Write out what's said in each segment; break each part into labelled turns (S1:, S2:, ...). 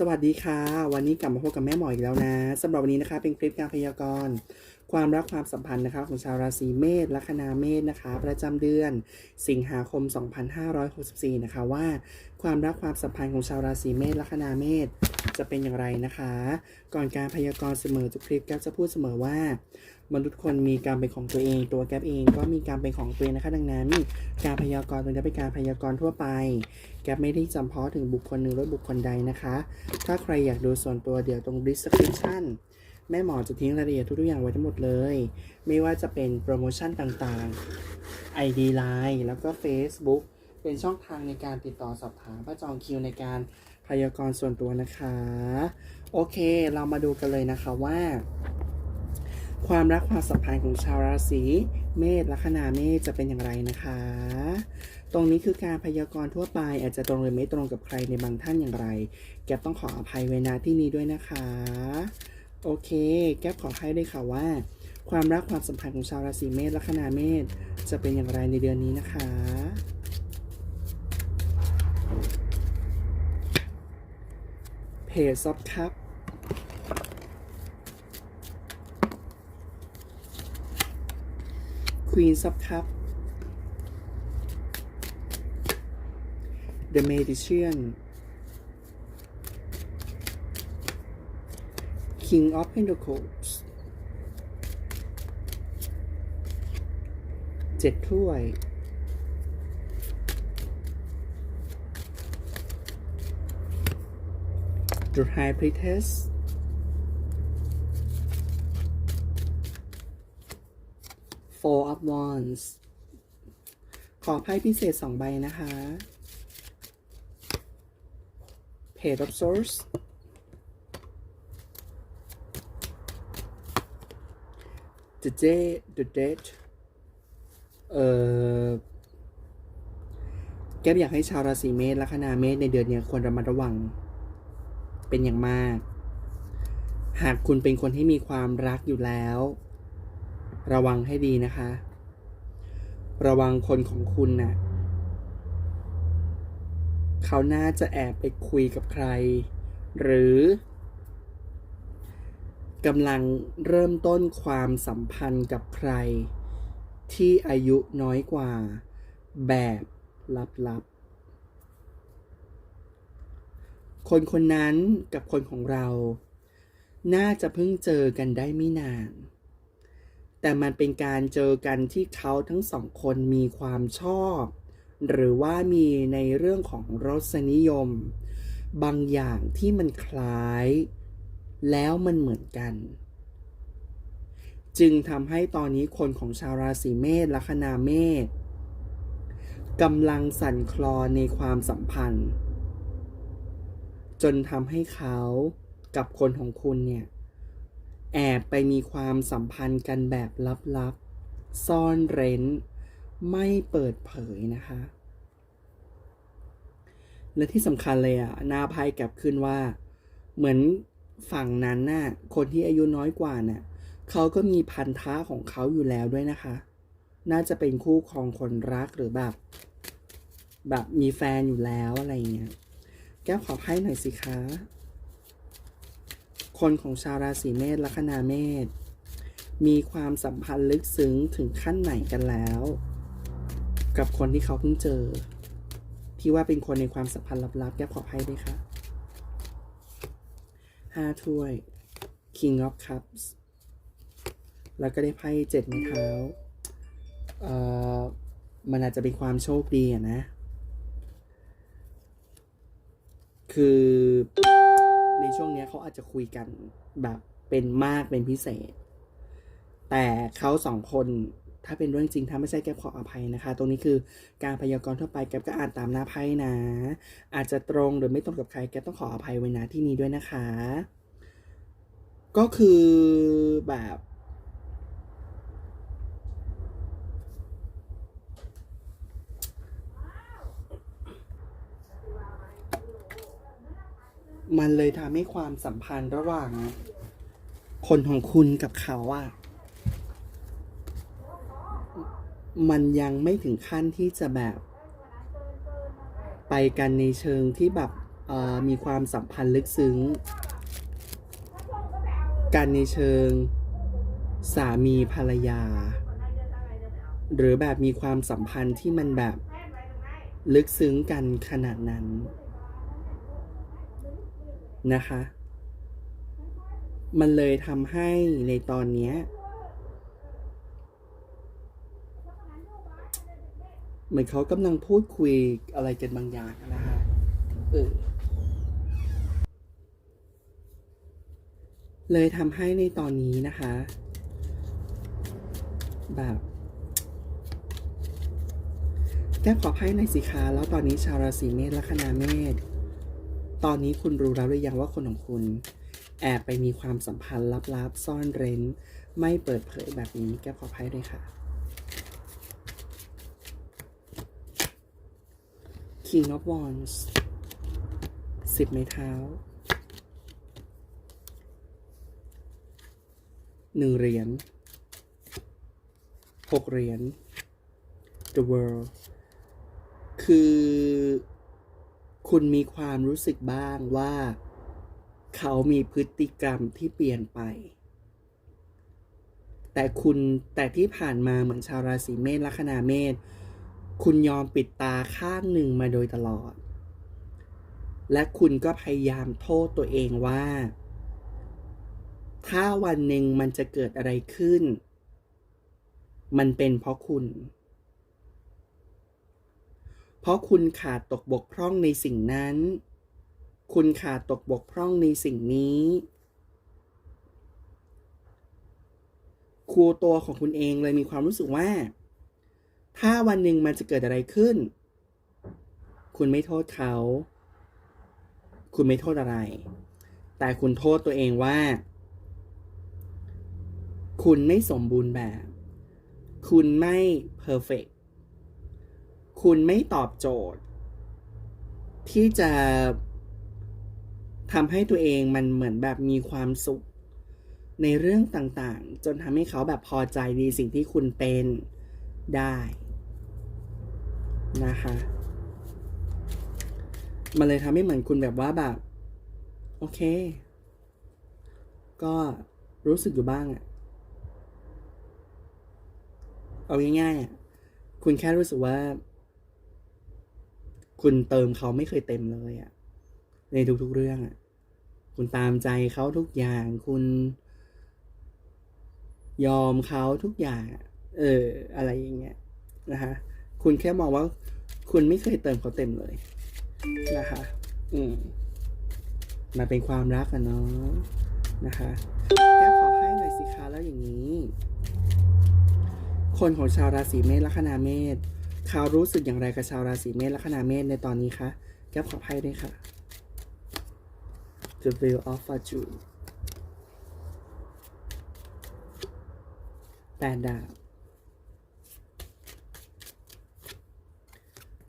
S1: สวัสดีค่ะ วันนี้กลับมาพบกับแม่หมออีกแล้วนะสำหรับวันนี้นะคะ เป็นคลิปการพยากรณ์ ความรักความสัมพันธ์นะคะของชาวราศีเมษลัคนาเมษนะคะ ประจำเดือน สิงหาคม 2564 นะคะว่า ความรักความสัมพันธ์ของชาวราศีเมษลัคนาเมษจะเป็นอย่างไรนะคะ ก่อนการพยากรณ์เสมอทุกคลิปแก๊ปจะพูดเสมอว่า มนุษย์คนมีการเป็นของตัวเอง ตัวแก๊ปเองก็มีการเป็นของตัวเองนะคะ ดังนั้น การพยากรณ์ตรงนี้เป็นการพยากรณ์ทั่วไป แก๊ปไม่ได้จำเพาะถึงบุคคลหนึ่งหรือบุคคลใดนะคะ ถ้าใครอยากดูส่วนตัวเดี๋ยวตรง description แม่หมอจะทิ้งรายละเอียดทุกๆอย่างไว้ทั้งหมดเลย ไม่ว่าจะเป็นโปรโมชั่นต่างๆ ID Line แล้วก็ Facebook เป็นช่องทางในการติดต่อสอบถามเพื่อจองคิวในการพยากรณ์ส่วนตัวนะคะ โอเค เรามาดูกันเลยนะคะว่า ความรักความสัมพันธ์ของชาวราศีเมษลัคนาเมษจะเป็นอย่างไรนะคะ ตรงนี้คือการพยากรณ์ทั่วไป อาจจะตรงหรือไม่ตรงกับใครในบางท่านอย่างไร แกปต้องขออภัยไว้ณที่นี้ด้วยนะคะ โอเค แก๊ปขอให้ด้วยค่ะว่า ความรักความสัมพันธ์ของชาวราศีเมษลัคนาเมษจะเป็นอย่างไรในเดือนนี้นะคะเพจซับครับ Queen of Cup The Magician King of Pentacles เจ็ดถ้วย The High Priestess Four of Wands ขอไพ่พิเศษสองใบนะคะ Page of Swords The Day The Dead เอ่อแก้มอยากให้ชาวราศีเมษละคนาเมษในเดือนนี้ควรระมัดระวัง เป็นอย่างมาก หากคุณเป็นคนที่มีความรักอยู่แล้ว ระวังให้ดีนะคะ ระวังคนของคุณน่ะเขาน่าจะแอบไปคุยกับใคร หรือ กำลังเริ่มต้นความสัมพันธ์กับใคร ที่อายุน้อยกว่า แบบลับๆ คนคนนั้นกับคนของเรา น่าจะเพิ่งเจอกันได้ไม่นาน แต่มันเป็นการเจอกันที่เขาทั้งสองคนมีความชอบ หรือว่ามีในเรื่องของรสนิยม บางอย่างที่มันคล้าย แล้วมันเหมือนกัน จึงทำให้ตอนนี้คนของชาวราศีเมษลัคนาเมษกำลังสั่นคลอนในความสัมพันธ์ จนทำให้เขากับคนของคุณเนี่ย แอบไปมีความสัมพันธ์กันแบบลับๆ ซ่อนเร้น ไม่เปิดเผยนะคะ และที่สำคัญเลยอะนาไพ่กลับขึ้นว่า เหมือน ฝั่งนั้นน่ะ คนที่อายุน้อยกว่าน่ะเขาก็มีพันธะของเขาอยู่แล้วด้วยนะคะ น่าจะเป็นคู่ครองคนรักหรือแบบ แบบมีแฟนอยู่แล้วอะไรเงี้ย แก้วขอไพ่หน่อยสิคะ คนของชาวราศีเมษลัคนาเมษมีความสัมพันธ์ลึกซึ้งถึงขั้นไหนกันแล้ว กับคนที่เขาเพิ่งเจอ ที่ว่าเป็นคนในความสัมพันธ์ลับๆแก้วขอไพ่ด้วยค่ะ ห้าถ้วย King of Cups แล้วก็ได้ไพ่เจ็ดไม้เท้าเอ่อมันอาจจะเป็นความโชคดีอะนะ คือในช่วงเนี้ยเขาอาจจะคุยกันแบบเป็นมากเป็นพิเศษ แต่เขาสองคน ถ้าเป็นเรื่องจริงถ้าไม่ใช่แก๊ปขออภัยนะคะ ตรงนี้คือการพยากรณ์ทั่วไปแก๊ปก็อ่านตามหน้าไพ่นะ อาจจะตรงหรือไม่ตรงกับใครแก๊ปต้องขออภัยไว้นะที่นี้ด้วยนะคะ ก็คือแบบมันเลยทำให้ความสัมพันธ์ระหว่าง คนของคุณกับเขาอะ มันยังไม่ถึงขั้นที่จะแบบ ไปกันในเชิงที่แบบมีความสัมพันธ์ลึกซึ้ง กันในเชิงสามีภรรยา หรือแบบมีความสัมพันธ์ที่มันแบบลึกซึ้งกันขนาดนั้นนะคะ มันเลยทำให้ในตอนนี้ เหมือนเขากำลังพูดคุยอะไรกันบางอย่างนะคะเออเลยทำให้ในตอนนี้นะคะ แบบแก้ขอให้ในสิคะแล้วตอนนี้ชาวราศีเมษแลัคนาเมษตอนนี้คุณรู้แล้วหรือยังว่าคนของคุณ แอบไปมีความสัมพันธ์ลับๆ ซ่อนเร้น ไม่เปิดเผยแบบนี้แก้ขอให้ด้วยค่ะ King of Wands สิบไม้เท้าหนึ่งเหรียญหกเหรียญ The World คือคุณมีความรู้สึกบ้างว่า เขามีพฤติกรรมที่เปลี่ยนไป แต่คุณแต่ที่ผ่านมาเหมือนชาวราศีเมษลัคนาเมษ คุณยอมปิดตาข้างหนึ่งมาโดยตลอด และคุณก็พยายามโทษตัวเองว่า ถ้าวันหนึ่งมันจะเกิดอะไรขึ้น มันเป็นเพราะคุณ เพราะคุณขาดตกบกพร่องในสิ่งนั้น คุณขาดตกบกพร่องในสิ่งนี้ครูตัวของคุณเองเลยมีความรู้สึกว่า ถ้าวันหนึ่งมันจะเกิดอะไรขึ้น คุณไม่โทษเขา คุณไม่โทษอะไร แต่คุณโทษตัวเองว่า คุณไม่สมบูรณ์แบบ คุณไม่เพอร์เฟกคุณไม่ตอบโจทย์ ที่จะทำให้ตัวเองมันเหมือนแบบมีความสุข ในเรื่องต่างๆ จนทำให้เขาแบบพอใจในสิ่งที่คุณเป็นได้ นะคะมันเลยทำให้เหมือนคุณแบบว่าแบบ โอเค ก็รู้สึกอยู่บ้างอะเอาง่ายๆอะคุณแค่รู้สึกว่า คุณเติมเขาไม่เคยเต็มเลยอะในทุกๆเรื่องอะคุณตามใจเขาทุกอย่าง คุณ ยอมเขาทุกอย่าง เออ อะไรอย่างเงี้ยนะคะ คุณแค่มองว่า คุณไม่เคยเติมเขาเต็มเลยนะคะ อืมมาเป็นความรักกันเนาะนะคะแก้ขอให้หน่อยสิคะแล้วอย่างนี้ คนของชาวราศีเมษลัคนาเมษเขารู้สึกอย่างไรกับชาวราศีเมษลัคนาเมษในตอนนี้คะแก้ขอไพ่ด้วยค่ะ The Wheel of Fortune แปดดาบ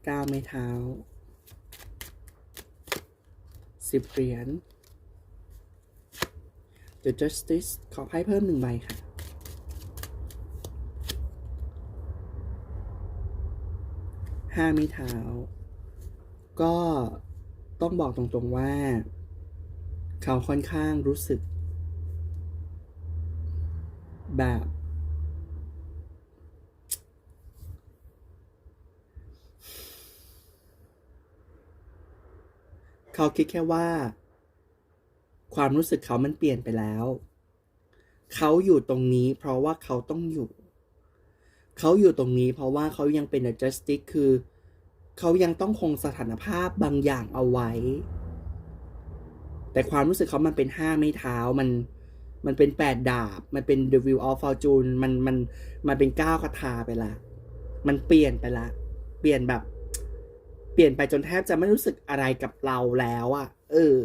S1: เก้าไม้เท้าสิบเหรียญ The Justice ขอไพ่เพิ่มหนึ่งใบค่ะ ห้าไม้เท้า ก็ต้องบอกตรงๆว่า เขาค่อนข้างรู้สึก แบบ เขาคิดแค่ว่า ความรู้สึกเขามันเปลี่ยนไปแล้ว เขาอยู่ตรงนี้เพราะว่าเขาต้องอยู่ เขาอยู่ตรงนี้เพราะว่าเขายังเป็น justice คือ เขายังต้องคงสถานภาพบางอย่างเอาไว้ แต่ความรู้สึกเขามันเป็นห้าไม่เท้ามันมันเป็นแปดดาบ มันเป็น the wheel of fortune มันมันมันเป็นเก้าคาถาไปละ มันเปลี่ยนไปละ เปลี่ยนแบบ เปลี่ยนไปจนแทบจะไม่รู้สึกอะไรกับเราแล้วอะเออ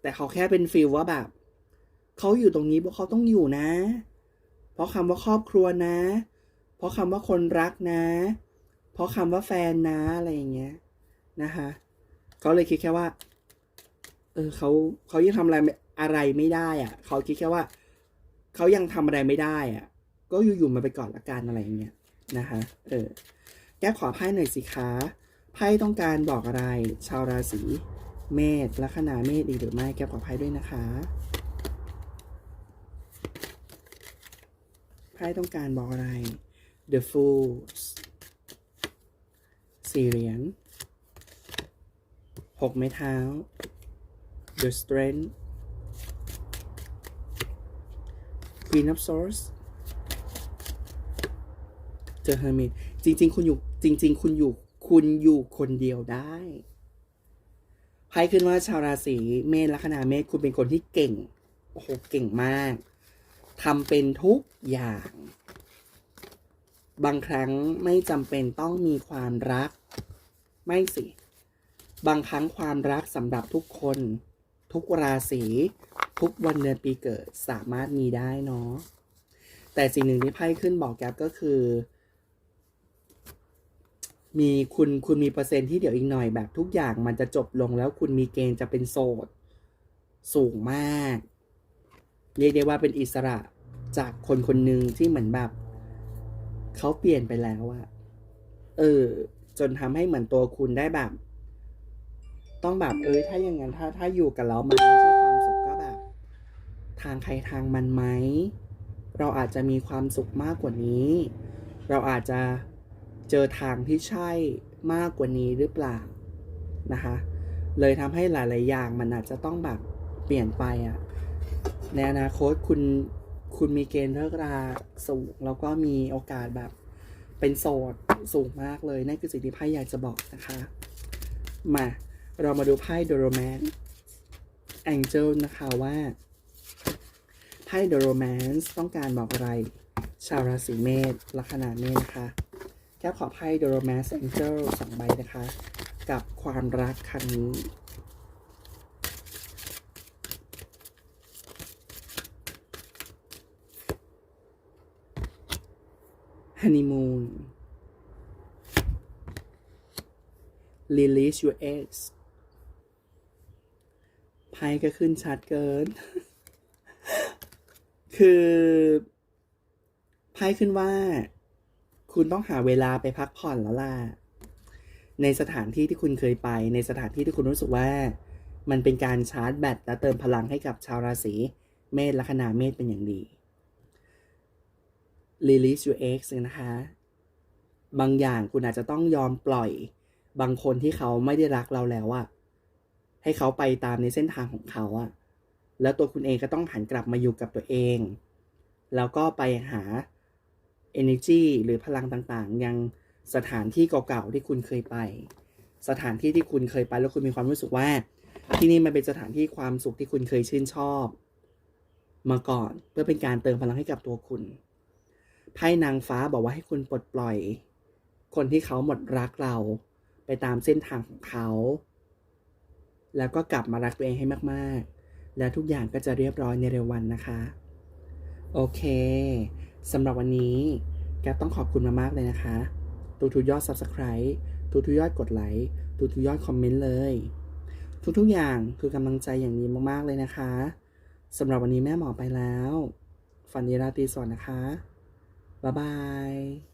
S1: แต่เขาแค่เป็นฟีลว่าแบบเขาอยู่ตรงนี้เพราะเขาต้องอยู่นะ เพราะคำว่าครอบครัวนะ เพราะคำว่าคนรักนะ เพราะคำว่าแฟนนะอะไรอย่างเงี้ยนะคะเขาเลยคิดแค่ว่า เออเขาเขายังทำอะไรอะไรไม่ได้อะเขาคิดแค่ว่าเขายังทำอะไรไม่ได้อะก็อยู่ๆมาไปก่อนละกันอะไรอย่างเงี้ยนะคะ เออ แก้ขอไพ่หน่อยสิคะ ไพ่ต้องการบอกอะไร ชาวราศีเมษลัคนาเมษอีหรือไม่แกขอไพ่ด้วยนะคะไพ่ต้องการบอกอะไร The Fools สี่เหรียญหกไม้เท้า The Strength Queen of Swords The Hermit จริง ๆ คุณอยู่จริง ๆ คุณอยู่ คุณอยู่คนเดียวได้ไพ่ขึ้นว่าชาวราศีเมษลัคนาเมษคุณเป็นคนที่เก่ง โอ้โห เก่งมากทำเป็นทุกอย่าง บางครั้งไม่จำเป็นต้องมีความรัก ไม่สิ บางครั้งความรักสำหรับทุกคน ทุกราศีทุกวันเดือนปีเกิดสามารถมีได้เนาะแต่สิ่งหนึ่งที่ไพ่ขึ้นบอกแก๊ปก็คือ มีคุณคุณมีเปอร์เซ็นที่เดี๋ยวอีกหน่อยแบบทุกอย่างมันจะจบลงแล้วคุณมีเกณฑ์จะเป็นโสด สูงมาก เรียกได้ว่าเป็นอิสระจากคนคนหนึ่งที่เหมือนแบบเขาเปลี่ยนไปแล้วอะเออ จนทำให้เหมือนตัวคุณได้แบบ ต้องแบบเอ้ยถ้าอย่างนั้นถ้าถ้าอยู่กับเรามันไม่ใช่ความสุขก็แบบ ทางใครทางมันไหมเราอาจจะมีความสุขมากกว่านี้ เราอาจจะ เจอทางที่ใช่มากกว่านี้หรือเปล่านะคะ เลยทำให้หลาย ๆ อย่างมันอาจจะต้องแบบเปลี่ยนไปอะในอนาคตคุณคุณมีเกณฑ์เลิกราสูงแล้วก็มีโอกาสแบบเป็นโสดสูงมากเลย นั่นคือสิ่งที่ไพ่อยากจะบอกนะคะ มาเรามาดูไพ่โดโรแมน Angel นะคะว่าไพ่ The Romance ต้องการบอกอะไร ชาวราศีเมษลัคนาเมษนะคะ แก้วขอไพ่ The Romance Angel สองใบนะคะ กับความรักครั้งนี้ Honeymoon Release your ex ไพ่ก็ขึ้นชัดเกิน คือไพ่ขึ้นว่า คุณต้องหาเวลาไปพักผ่อนแล้วล่ะ ในสถานที่ที่คุณเคยไป ในสถานที่ที่คุณรู้สึกว่า มันเป็นการชาร์จแบตและเติมพลังให้กับชาวราศีเมษลัคนาเมษเป็นอย่างดี release your ex นะคะ บางอย่างคุณอาจจะต้องยอมปล่อย บางคนที่เขาไม่ได้รักเราแล้วอะให้เขาไปตามในเส้นทางของเขาอะแล้วตัวคุณเองก็ต้องหันกลับมาอยู่กับตัวเอง แล้วก็ไปหา energy หรือพลังต่างๆ ยังสถานที่เก่าๆที่คุณเคยไป สถานที่ที่คุณเคยไปแล้วคุณมีความรู้สึกว่า ที่นี่มันเป็นสถานที่ความสุขที่คุณเคยชื่นชอบ มาก่อนเพื่อเป็นการเติมพลังให้กับตัวคุณไพ่นางฟ้าบอกว่าให้คุณปลดปล่อย คนที่เขาหมดรักเราไปตามเส้นทางของเขา แล้วก็กลับมารักตัวเองให้มากๆ แล้วทุกอย่างก็จะเรียบร้อยในเร็ววันนะคะ โอเค สำหรับวันนี้แกต้องขอบคุณมามากเลยนะคะ ทุกทุกๆยอด Subscribe ทุกทุกๆยอดกดไลค์ทุกทุกๆยอดคอมเมนต์เลย ทุกๆอย่างคือกำลังใจอย่างนี้มากๆเลยนะคะสำหรับวันนี้แม่หมอไปแล้ว ฝันดีราตรีสวัสดิ์นะคะ บ๊ายบาย